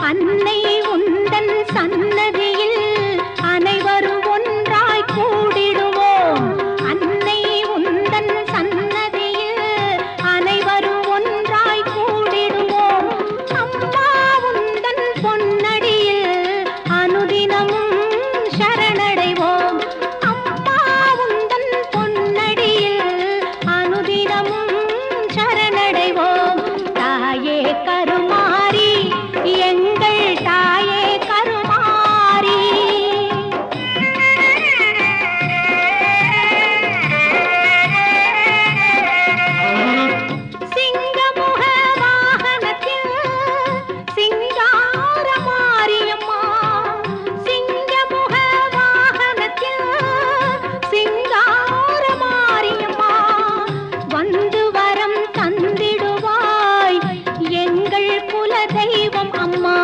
அன்னை உன் குல தெய்வம் அம்மா.